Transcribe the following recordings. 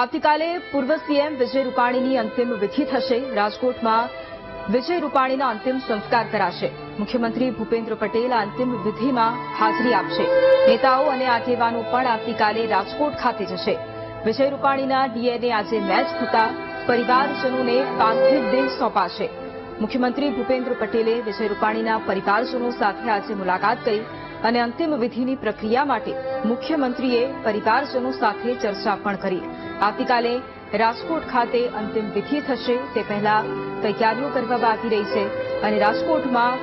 આવતીકાલે પૂર્વ સીએમ વિજય રૂપાણીની અંતિમ વિધિ થશે. રાજકોટમાં વિજય રૂપાણીના અંતિમ સંસ્કાર કરાશે. મુખ્યમંત્રી ભૂપેન્દ્ર પટેલ અંતિમ વિધિમાં હાજરી આપશે. નેતાઓ અને આગેવાનો પણ આવતીકાલે રાજકોટ ખાતે જશે. વિજય રૂપાણીના ડીએનએ આજે મેચ થતા પરિવારજનોને પાર્થિવ દેહ સોંપાશે. મુખ્યમંત્રી ભૂપેન્દ્ર પટેલે વિજય રૂપાણીના પરિવારજનો સાથે આજે મુલાકાત કરી અને અંતિમ વિધિની પ્રક્રિયા માટે મુખ્યમંત્રીએ પરિવારજનો સાથે ચર્ચા પણ કરી. આવતીકાલે રાજકોટ ખાતે અંતિમ વિધિ થશે તે પહેલા તૈયારીઓ કરવામાં આવી રહી છે અને રાજકોટમાં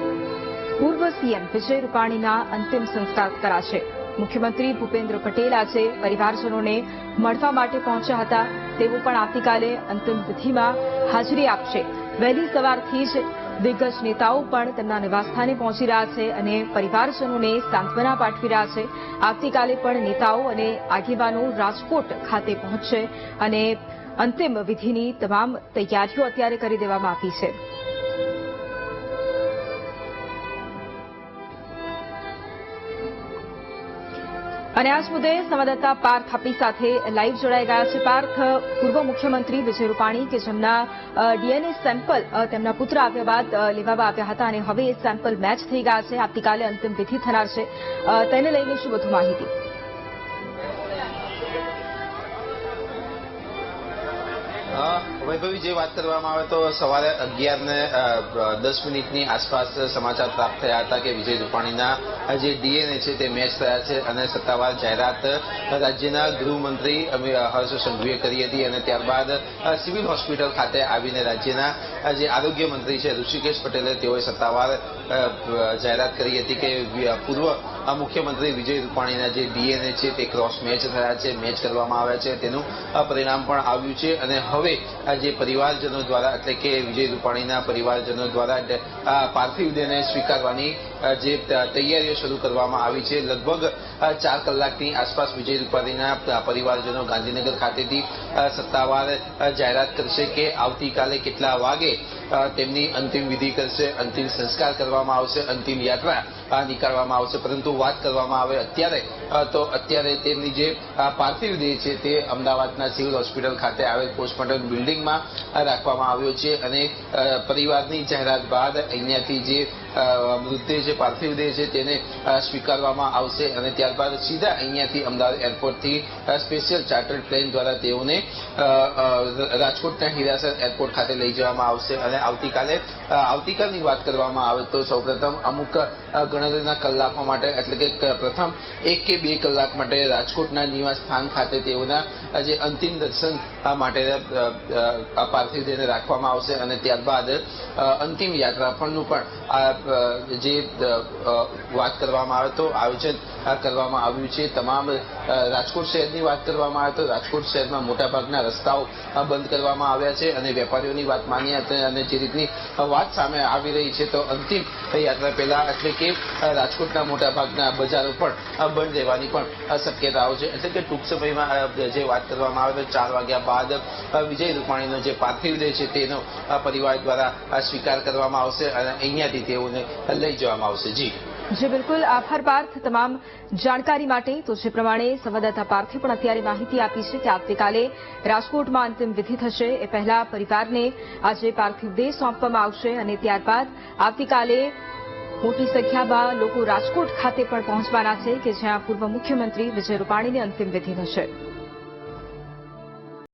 પૂર્વ સીએમ વિજય રૂપાણીના અંતિમ સંસ્કાર કરાશે. મુખ્યમંત્રી ભૂપેન્દ્ર પટેલ આજે પરિવારજનોને મળવા માટે પહોંચ્યા હતા. તેઓ પણ આવતીકાલે અંતિમ વિધિમાં હાજરી આપશે. વહેલી સવારથી જ દિગ્ગજ નેતાઓ પણ તેમના નિવાસસ્થાને પહોંચી રહ્યા છે અને પરિવારજનોને સાંત્વના પાઠવી રહ્યા છે. આવતીકાલે પણ નેતાઓ અને આગેવાનો રાજકોટ ખાતે પહોંચશે અને અંતિમ વિધિની તમામ તૈયારીઓ અત્યારે કરી દેવામાં આવી છે. અને આ જ મુદ્દે સંવાદદાતા પાર્થ હાપી સાથે લાઈવ જોડાઈ ગયા છે. પાર્થ પૂર્વ મુખ્યમંત્રી વિજય રૂપાણી કે જેમના ડીએનએ સેમ્પલ તેમના પુત્ર આવ્યા બાદ લેવામાં આવ્યા હતા અને હવે એ સેમ્પલ મેચ થઈ ગયા છે. આવતીકાલે અંતિમ વિધિ થનાર છે. તેને લઈને શું વધુ માહિતી? અ, વૈભવી, જે વાત કરવામાં આવે તો સવારે અગિયાર ને દસ મિનિટની આસપાસ સમાચાર પ્રાપ્ત થયા હતા કે વિજય રૂપાણીના જે ડીએનએ છે તે મેચ થયા છે અને સત્તાવાર જાહેરાત રાજ્યના ગૃહમંત્રી હર્ષ સંઘવીએ કરી હતી અને ત્યારબાદ સિવિલ હોસ્પિટલ ખાતે આવીને રાજ્યના જે આરોગ્ય મંત્રી છે ઋષિકેશ પટેલે તેઓએ સત્તાવાર જાહેરાત કરી હતી કે પૂર્વ મુખ્યમંત્રી વિજય રૂપાણીના જે ડીએનએ છે તે ક્રોસ મેચ થયા છે, મેચ કરવામાં આવ્યા છે, તેનું પરિણામ પણ આવ્યું છે અને હવે જે પરિવારજનો દ્વારા એટલે કે વિજય રૂપાણીના પરિવારજનો દ્વારા પાર્થિવ દેહને સ્વીકારવાની જે તૈયારીઓ શરૂ કરવામાં આવી છે. લગભગ ચાર કલાકની આસપાસ વિજય રૂપાણીના પરિવારજનો ગાંધીનગર ખાતેથી સત્તાવાર જાહેરાત કરશે કે આવતીકાલે કેટલા વાગે તેમની અંતિમ વિધિ કરશે, અંતિમ સંસ્કાર કરવામાં આવશે, અંતિમ યાત્રા નીકાળવામાં આવશે. પરંતુ વાત કરવામાં આવે અત્યારે તો અત્યારે તેમની જે પાર્થિવ દેહ છે તે અમદાવાદના સિવિલ હોસ્પિટલ ખાતે આવેલ પોસ્ટમોર્ટમ બિલ્ડિંગમાં રાખવામાં આવ્યો છે અને પરિવારની જાહેરાત બાદ અહીંયાથી જે મૃતદેહ છે, પાર્થિવ દેહ છે, તેને સ્વીકારવામાં આવશે અને ત્યારબાદ સીધા અહીંયાથી અમદાવાદ એરપોર્ટથી સ્પેશિયલ ચાર્ટર્ડ પ્લેન દ્વારા તેઓને રાજકોટના હિરાસર એરપોર્ટ ખાતે લઈ જવામાં આવશે અને આવતીકાલે આવતીકાલની વાત કરવામાં આવે તો સૌપ્રથમ અમુક ગણતરીના કલાકો માટે એટલે કે પ્રથમ એક કે બે કલાક માટે રાજકોટના નિવાસ સ્થાન ખાતે તેઓના જે અંતિમ દર્શન માટે પાર્થિવ દેહને રાખવામાં આવશે અને ત્યારબાદ અંતિમ યાત્રા પણનું પણ જે વાત કરવામાં આવે તો આયોજન કરવામાં આવ્યું છે. તમામ રાજકોટ શહેરની વાત કરવામાં આવે તો રાજકોટ શહેરમાં મોટાભાગના રસ્તાઓ બંધ કરવામાં આવ્યા છે અને વેપારીઓની વાત માનીએ અને જે રીતની વાત સામે આવી રહી છે તો અંતિમ યાત્રા પહેલા એટલે કે રાજકોટના મોટાભાગના બજારો પણ બંધ રહેવાની પણ શક્યતાઓ છે. એટલે કે ટૂંક સમયમાં જે વાત કરવામાં આવે તો ચાર વાગ્યા બાદ વિજય રૂપાણીનો જે પાર્થિવ દેહ છે તેનો પરિવાર દ્વારા સ્વીકાર કરવામાં આવશે અને અહીંયાથી તેઓને લઈ જવામાં આવશે જી જી બિલકુલ આભાર પાર્થ તમામ જાણકારી માટે તો જે પ્રમાણે સંવાદદાતા પાર્થે પણ અત્યારે માહિતી આપી છે કે આવતીકાલે રાજકોટમાં અંતિમ વિધિ થશે એ પહેલા પરિવારને આજે પાર્થિવ દેહ સોંપવામાં આવશે અને ત્યારબાદ આવતીકાલે મોટી સંખ્યામાં લોકો રાજકોટ ખાતે પણ પહોંચવાના છે કે જ્યાં પૂર્વ મુખ્યમંત્રી વિજય રૂપાણીની અંતિમ વિધિ થશે।